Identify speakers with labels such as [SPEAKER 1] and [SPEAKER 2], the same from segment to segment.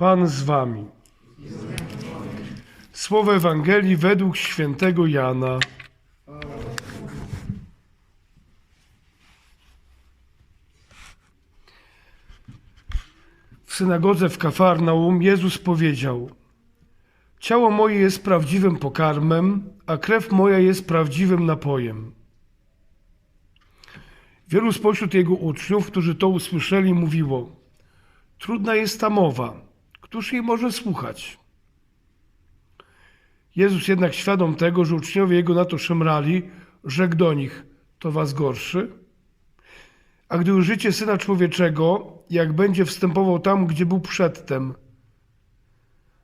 [SPEAKER 1] Pan z wami. Słowo Ewangelii według świętego Jana. W synagodze w Kafarnaum Jezus powiedział: Ciało moje jest prawdziwym pokarmem, a krew moja jest prawdziwym napojem. Wielu spośród jego uczniów, którzy to usłyszeli, mówiło: Trudna jest ta mowa, któż jej może słuchać? Jezus jednak świadom tego, że uczniowie jego na to szemrali, rzekł do nich: To was gorszy? A gdy ujrzycie syna człowieczego, jak będzie wstępował tam, gdzie był przedtem,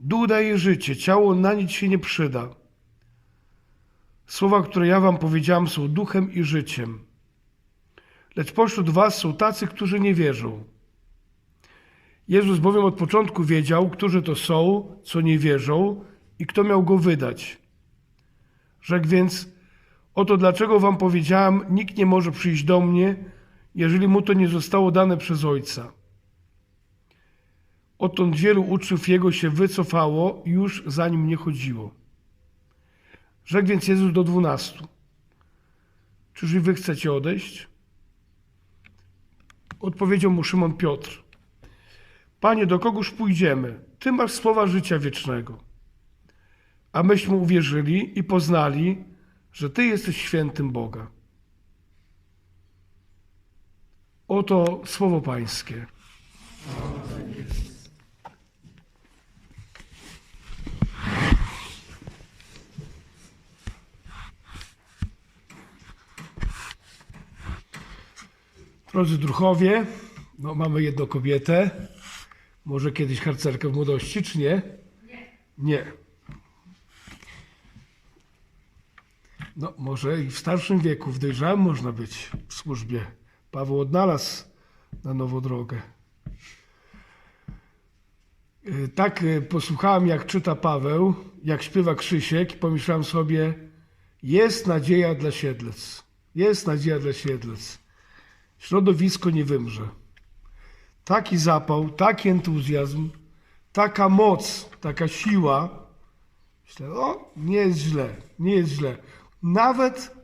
[SPEAKER 1] Duch daje życie, ciało na nic się nie przyda. Słowa, które ja wam powiedziałam, są duchem i życiem. Lecz pośród was są tacy, którzy nie wierzą. Jezus bowiem od początku wiedział, którzy to są, co nie wierzą i kto miał go wydać. Rzekł więc, oto dlaczego wam powiedziałam, nikt nie może przyjść do mnie, jeżeli mu to nie zostało dane przez Ojca. Odtąd wielu uczniów jego się wycofało i już za nim nie chodziło. Rzekł więc Jezus do dwunastu. Czyż i wy chcecie odejść? Odpowiedział mu Szymon Piotr. Panie, do kogóż pójdziemy? Ty masz słowa życia wiecznego. A myśmy uwierzyli i poznali, że Ty jesteś świętym Boga. Oto słowo Pańskie. Drodzy druchowie, no mamy jedną kobietę. Może kiedyś harcerkę w młodości, czy nie? Nie. No, może i w starszym wieku, w dojrzałym można być w służbie. Paweł odnalazł na nową drogę. Y, Tak y, posłuchałem, jak czyta Paweł, jak śpiewa Krzysiek i pomyślałem sobie, jest nadzieja dla Siedlec. Jest nadzieja dla Siedlec. Środowisko nie wymrze. Taki zapał, taki entuzjazm, taka moc, taka siła. Myślę, o, nie jest źle, nie jest źle. Nawet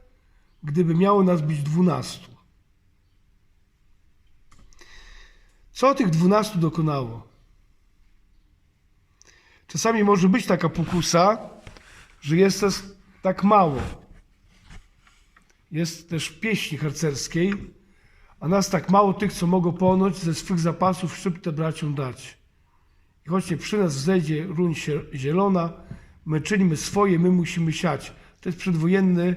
[SPEAKER 1] gdyby miało nas być dwunastu. Co tych dwunastu dokonało? Czasami może być taka pokusa, że jest tak mało. Jest też w pieśni harcerskiej, a nas tak mało tych, co mogą ponoć ze swych zapasów szybte braciom dać. I choć przy nas wzejdzie ruń zielona, my czynimy swoje, my musimy siać. To jest przedwojenny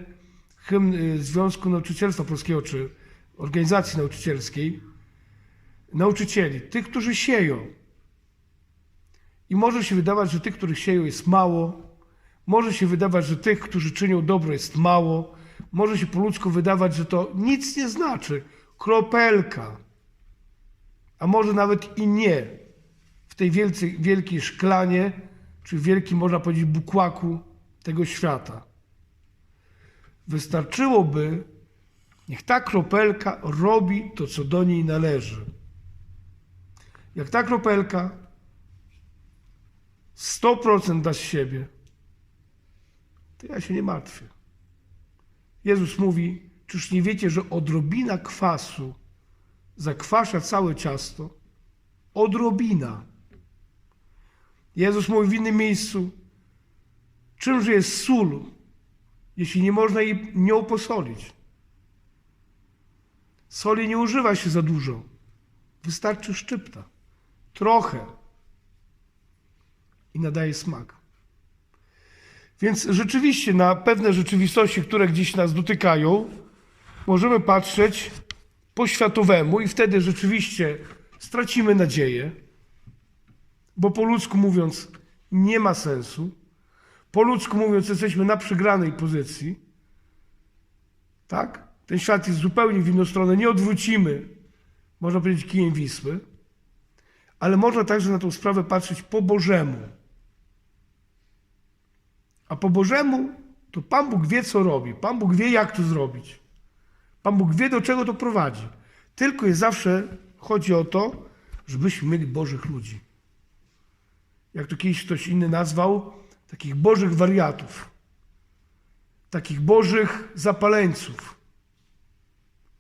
[SPEAKER 1] hymn y, Związku Nauczycielstwa Polskiego, czy organizacji nauczycielskiej. Nauczycieli, tych, którzy sieją. I może się wydawać, że tych, których sieją jest mało. Może się wydawać, że tych, którzy czynią dobro jest mało. Może się po ludzku wydawać, że to nic nie znaczy kropelka, a może nawet i nie w tej wielkiej szklanie, czy wielkim, można powiedzieć, bukłaku tego świata. Wystarczyłoby, niech ta kropelka robi to, co do niej należy. Jak ta kropelka 100% da z siebie, to ja się nie martwię. Jezus mówi, Czyż nie wiecie, że odrobina kwasu zakwasza całe ciasto? Odrobina. Jezus mówi w innym miejscu, czymże jest sól, jeśli nie można jej nią posolić? Soli nie używa się za dużo. Wystarczy szczypta. Trochę. I nadaje smak. Więc rzeczywiście na pewne rzeczywistości, które gdzieś nas dotykają, możemy patrzeć po światowemu i wtedy rzeczywiście stracimy nadzieję, bo po ludzku mówiąc nie ma sensu. Po ludzku mówiąc jesteśmy na przegranej pozycji. Tak? Ten świat jest zupełnie w inną stronę. Nie odwrócimy, można powiedzieć, kijem Wisły. Ale można także na tą sprawę patrzeć po Bożemu. A po Bożemu to Pan Bóg wie, co robi. Pan Bóg wie, jak to zrobić. Pan Bóg wie, do czego to prowadzi. Tylko jest zawsze chodzi o to, żebyśmy mieli Bożych ludzi. jak to kiedyś ktoś inny nazwał, takich bożych wariatów, takich bożych zapaleńców.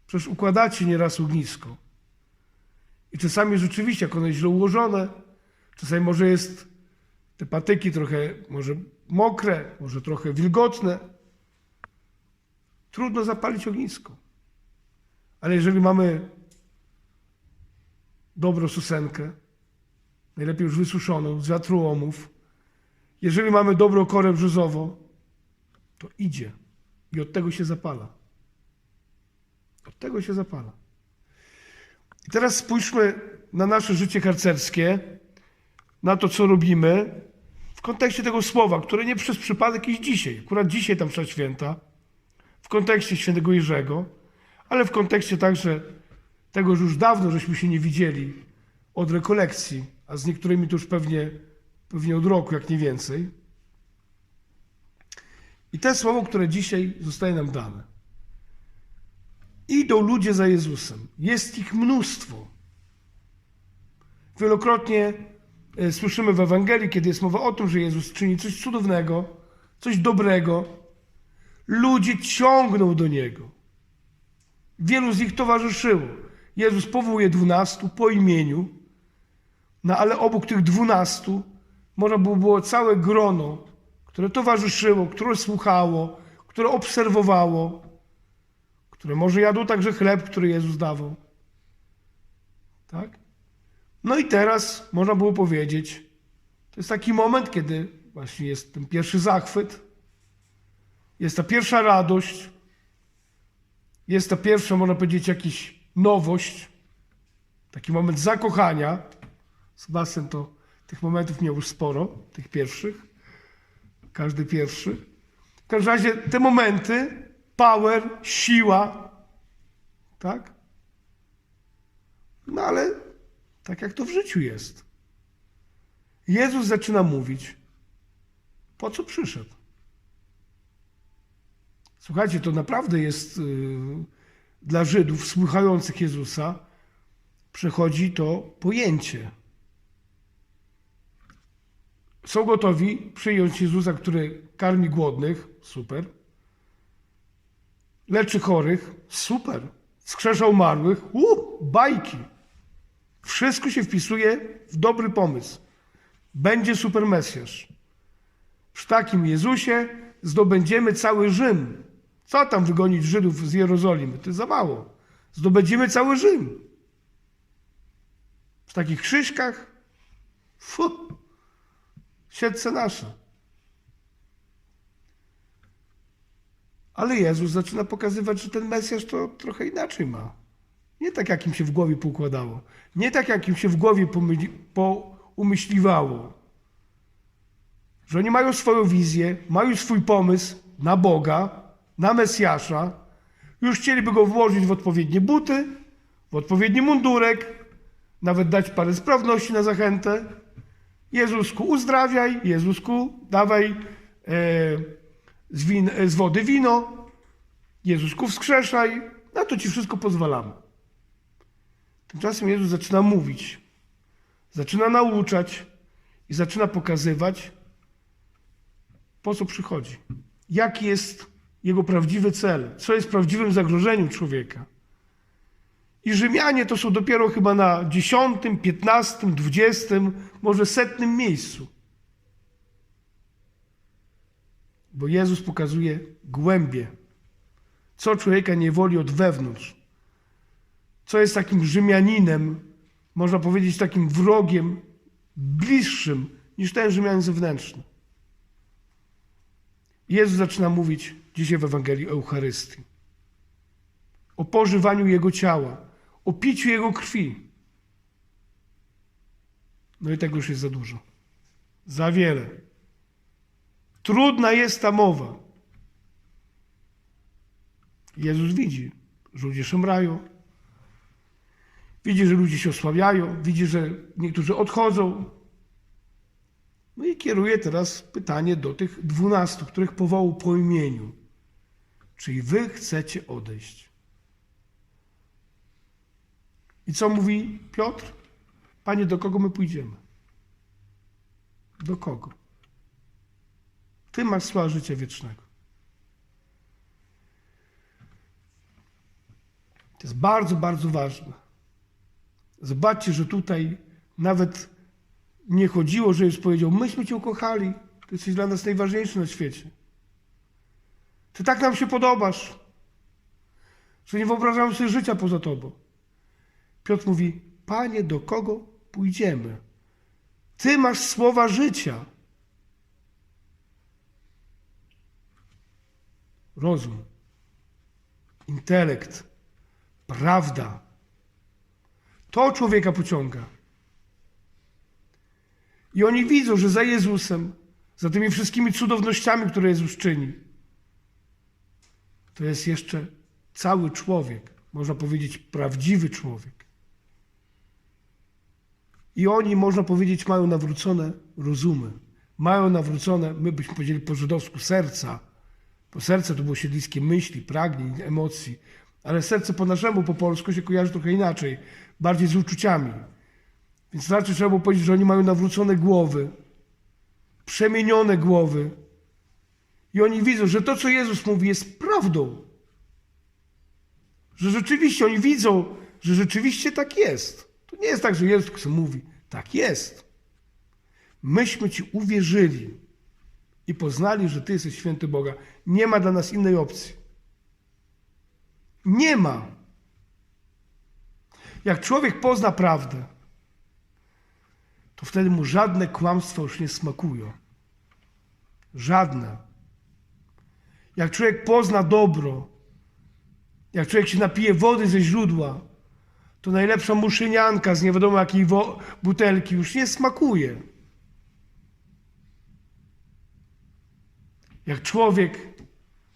[SPEAKER 1] Przecież układacie nieraz ognisko. I czasami rzeczywiście, jak ono jest źle ułożone, czasami może jest te patyki trochę może mokre, może trochę wilgotne. Trudno zapalić ognisko. Ale jeżeli mamy dobrą susenkę, najlepiej już wysuszoną, z wiatrołomów, jeżeli mamy dobrą korę brzozową, to idzie i od tego się zapala. Od tego się zapala. I teraz spójrzmy na nasze życie harcerskie, na to, co robimy w kontekście tego słowa, które nie przez przypadek jest dzisiaj. Akurat dzisiaj tam msza święta, w kontekście świętego Jerzego, ale w kontekście także tego, że już dawno żeśmy się nie widzieli od rekolekcji, a z niektórymi to już pewnie, pewnie od roku, jak nie więcej. I te słowo, które dzisiaj zostaje nam dane. Idą ludzie za Jezusem. Jest ich mnóstwo. Wielokrotnie e, słyszymy w Ewangelii, kiedy jest mowa o tym, że Jezus czyni coś cudownego, coś dobrego. Ludzie ciągną do Niego. Wielu z nich towarzyszyło. Jezus powołuje dwunastu po imieniu, no ale obok tych dwunastu można było, było całe grono, które towarzyszyło, które słuchało, które obserwowało, które może jadło także chleb, który Jezus dawał. Tak? No i teraz można było powiedzieć, to jest taki moment, kiedy właśnie jest ten pierwszy zachwyt, jest ta pierwsza radość, jest ta pierwsza, można powiedzieć, jakaś nowość, taki moment zakochania. Sebastian to tych momentów miał już sporo, tych pierwszych, każdy pierwszy. W każdym razie te momenty, power, siła, tak? No ale tak jak to w życiu jest. Jezus zaczyna mówić, po co przyszedł. Słuchajcie, to naprawdę jest yy, dla Żydów słuchających Jezusa, przechodzi to pojęcie. Są gotowi przyjąć Jezusa, który karmi głodnych, super. Leczy chorych, super. Skrzesza umarłych, uh, bajki. Wszystko się wpisuje w dobry pomysł. Będzie super Mesjasz. Przy takim Jezusie zdobędziemy cały Rzym. Co tam wygonić Żydów z Jerozolimy? To za mało. Zdobędziemy cały Rzym. W takich krzyżkach? Fu! Siedce nasze. Ale Jezus zaczyna pokazywać, że ten Mesjasz to trochę inaczej ma. Nie tak, jak im się w głowie poukładało. Nie tak, jak im się w głowie pomyli, poumyśliwało. Że oni mają swoją wizję, mają swój pomysł na Boga, na Mesjasza. Już chcieliby go włożyć w odpowiednie buty, w odpowiedni mundurek, nawet dać parę sprawności na zachętę. Jezusku, uzdrawiaj, Jezusku, dawaj e, z, win, z wody wino, Jezusku, wskrzeszaj, na to ci wszystko pozwalamy. Tymczasem Jezus zaczyna mówić, zaczyna nauczać i zaczyna pokazywać, po co przychodzi, jaki jest jego prawdziwy cel, co jest prawdziwym zagrożeniem człowieka. I Rzymianie to są dopiero chyba na dziesiątym, piętnastym, dwudziestym, może setnym miejscu. Bo Jezus pokazuje głębie, co człowieka nie woli od wewnątrz, co jest takim Rzymianinem, można powiedzieć takim wrogiem bliższym niż ten Rzymianin zewnętrzny. Jezus zaczyna mówić dzisiaj w Ewangelii Eucharystii, o pożywaniu Jego ciała, o piciu Jego krwi. No i tego już jest za dużo. Za wiele. Trudna jest ta mowa. Jezus widzi, że ludzie szemrają. Widzi, że ludzie się osłabiają. Widzi, że niektórzy odchodzą. No i kieruje teraz pytanie do tych dwunastu, których powołał po imieniu. Czyli wy chcecie odejść. I co mówi Piotr? Panie, do kogo my pójdziemy? Do kogo? Ty masz słowa życia wiecznego. To jest bardzo, bardzo ważne. Zobaczcie, że tutaj nawet nie chodziło, że Jezus powiedział: Myśmy Cię ukochali, Ty jesteś dla nas najważniejszy na świecie. Ty tak nam się podobasz, że nie wyobrażamy sobie życia poza Tobą. Piotr mówi: Panie, do kogo pójdziemy? Ty masz słowa życia. Rozum, intelekt, prawda. To człowieka pociąga. I oni widzą, że za Jezusem, za tymi wszystkimi cudownościami, które Jezus czyni, to jest jeszcze cały człowiek, można powiedzieć prawdziwy człowiek. I oni, można powiedzieć, mają nawrócone rozumy. Mają nawrócone, my byśmy powiedzieli po żydowsku, serca. Bo serce to było siedliskie myśli, pragnień, emocji. Ale serce po naszemu, po polsku się kojarzy trochę inaczej, bardziej z uczuciami. Więc raczej trzeba było powiedzieć, że oni mają nawrócone głowy, przemienione głowy. I oni widzą, że to, co Jezus mówi, jest prawdą. Że rzeczywiście oni widzą, że rzeczywiście tak jest. To nie jest tak, że Jezus mówi, tak jest. Myśmy Ci uwierzyli i poznali, że Ty jesteś święty Boga. Nie ma dla nas innej opcji. Nie ma. Jak człowiek pozna prawdę, to wtedy mu żadne kłamstwa już nie smakują. Żadne. Jak człowiek pozna dobro, jak człowiek się napije wody ze źródła, to najlepsza muszynianka z nie wiadomo jakiej butelki już nie smakuje. Jak człowiek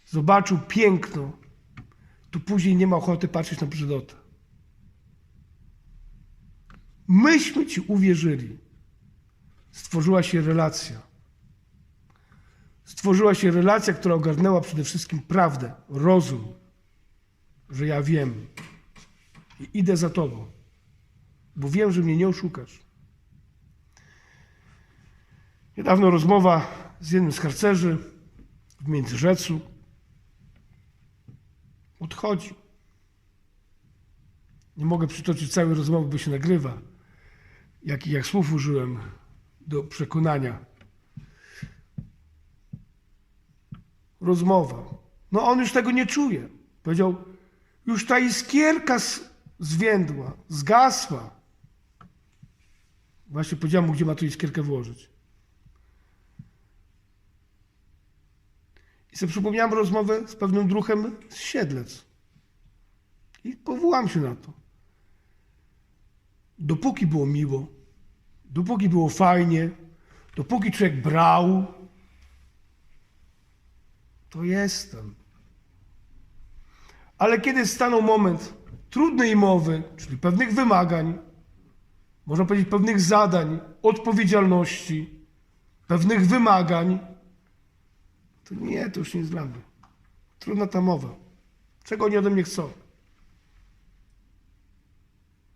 [SPEAKER 1] zobaczył piękno, to później nie ma ochoty patrzeć na brzydotę. Myśmy ci uwierzyli. Stworzyła się relacja. Stworzyła się relacja, która ogarnęła przede wszystkim prawdę, rozum, że ja wiem i idę za tobą, bo wiem, że mnie nie oszukasz. Niedawno rozmowa z jednym z harcerzy w Międzyrzecu. Odchodzi. Nie mogę przytoczyć całej rozmowy, bo się nagrywa. Jak, jak słów użyłem do przekonania. Rozmowa. No on już tego nie czuje. Powiedział, już ta iskierka zwiędła, zgasła. Właśnie powiedziałem mu, gdzie ma tu iskierkę włożyć. I sobie przypomniałem rozmowę z pewnym druhem z Siedlec. I powołam się na to. Dopóki było miło, dopóki było fajnie, dopóki człowiek brał, to jestem. Ale kiedy stanął moment trudnej mowy, czyli pewnych wymagań, można powiedzieć pewnych zadań, odpowiedzialności, pewnych wymagań, to nie, to już nie jest dla mnie. Trudna ta mowa. Czego oni ode mnie chcą?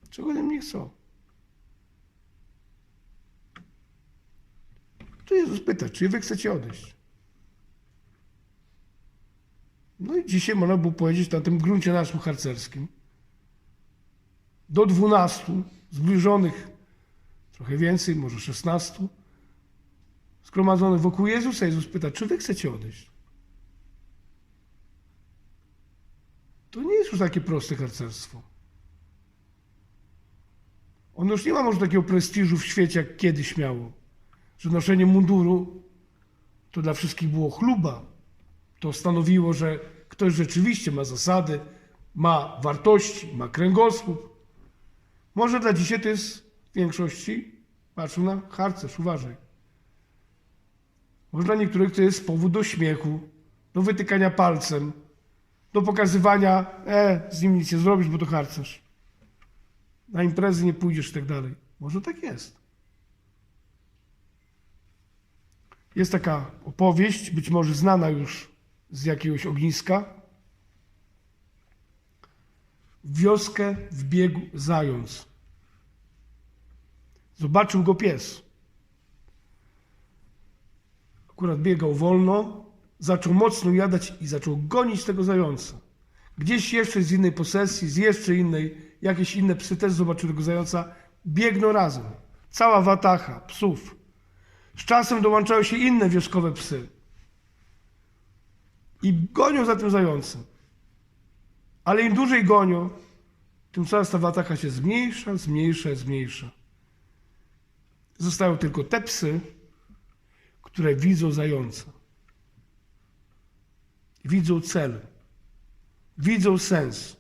[SPEAKER 1] Czego ode mnie chcą? To Jezus pyta, czy wy chcecie odejść? No i dzisiaj można było powiedzieć na tym gruncie naszym harcerskim. Do dwunastu zbliżonych, trochę więcej, może szesnastu, zgromadzonych wokół Jezusa. Jezus pyta, czy wy chcecie odejść? To nie jest już takie proste harcerstwo. Ono już nie ma może takiego prestiżu w świecie, jak kiedyś miało. Że noszenie munduru to dla wszystkich było chluba. To stanowiło, że ktoś rzeczywiście ma zasady, ma wartości, ma kręgosłup. Może dla dzisiaj to jest w większości, patrzą na harcerz, uważaj. Może dla niektórych to jest powód do śmiechu, do wytykania palcem, do pokazywania, e, z nim nic nie zrobisz, bo to harcerz. Na imprezy nie pójdziesz i tak dalej. Może tak jest. Jest taka opowieść, być może znana już z jakiegoś ogniska. W wioskę wbiegł zając. Zobaczył go pies. akurat biegał wolno, zaczął mocno jadać i zaczął gonić tego zająca. Gdzieś jeszcze z innej posesji, z jeszcze innej, jakieś inne psy też zobaczyły tego zająca, biegną razem. Cała watacha psów. Z czasem dołączają się inne wioskowe psy. I gonią za tym zającem. Ale im dłużej gonią, tym coraz ta watacha się zmniejsza, zmniejsza, zmniejsza. Zostają tylko te psy, które widzą zająca. Widzą cel. Widzą sens.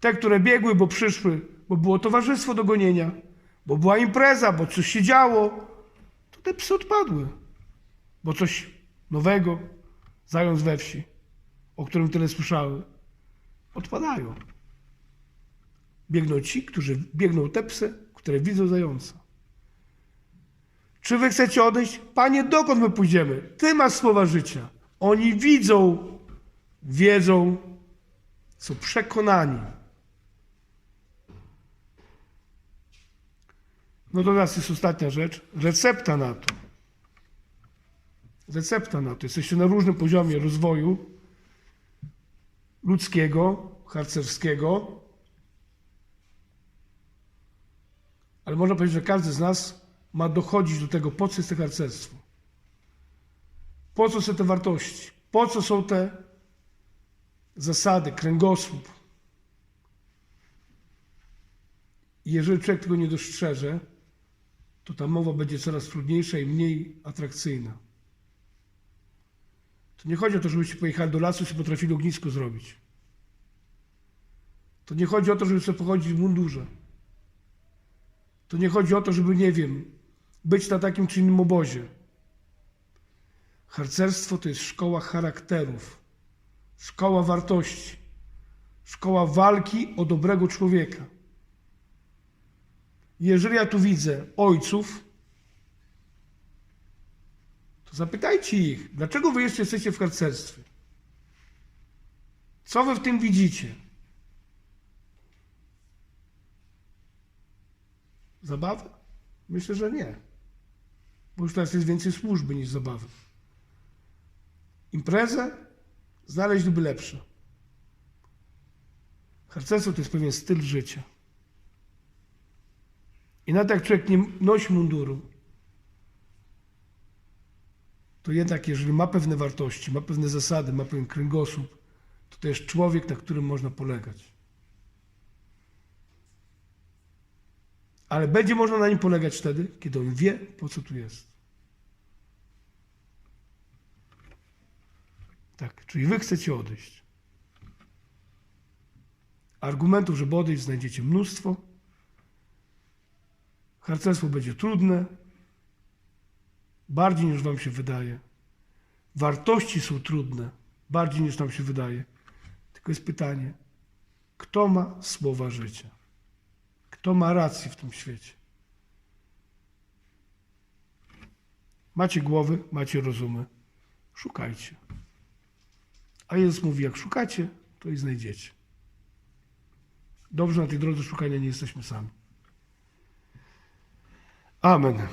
[SPEAKER 1] Te, które biegły, bo przyszły, bo było towarzystwo do gonienia, bo była impreza, bo coś się działo, to te psy odpadły. Bo coś nowego, zając we wsi, o którym tyle słyszały, odpadają. Biegną ci, którzy biegną te psy, które widzą zająca. Czy wy chcecie odejść? Panie, dokąd my pójdziemy? Ty masz słowa życia. Oni widzą, wiedzą, są przekonani. No to teraz jest ostatnia rzecz. Recepta na to. Recepta na to. Jesteście na różnym poziomie rozwoju ludzkiego, harcerskiego. Ale można powiedzieć, że każdy z nas ma dochodzić do tego, po co jest to harcerstwo. Po co są te wartości? Po co są te zasady, kręgosłup? Jeżeli człowiek tego nie dostrzeże, to ta mowa będzie coraz trudniejsza i mniej atrakcyjna. Nie chodzi o to, żebyście pojechali do lasu i sobie potrafili ognisko zrobić. To nie chodzi o to, żeby sobie pochodzić w mundurze. To nie chodzi o to, żeby, nie wiem, być na takim czy innym obozie. Harcerstwo to jest szkoła charakterów, szkoła wartości, szkoła walki o dobrego człowieka. Jeżeli ja tu widzę ojców, zapytajcie ich, dlaczego wy jeszcze jesteście w harcerstwie? Co wy w tym widzicie? Zabawę? Myślę, że nie. Bo już teraz jest więcej służby niż zabawy. Imprezę znaleźliby lepsze. Harcerstwo to jest pewien styl życia. I nawet jak człowiek nie nosi munduru, to jednak jeżeli ma pewne wartości, ma pewne zasady, ma pewien kręgosłup, to to jest człowiek, na którym można polegać. Ale będzie można na nim polegać wtedy, kiedy on wie, po co tu jest. Tak, czyli wy chcecie odejść. Argumentów, żeby odejść, znajdziecie mnóstwo. Harcerstwo będzie trudne, bardziej niż wam się wydaje. Wartości są trudne, bardziej niż nam się wydaje. Tylko jest pytanie, kto ma słowa życia? Kto ma rację w tym świecie? Macie głowy, macie rozumy. Szukajcie. A Jezus mówi, jak szukacie, to i znajdziecie. Dobrze na tej drodze szukania nie jesteśmy sami. Amen.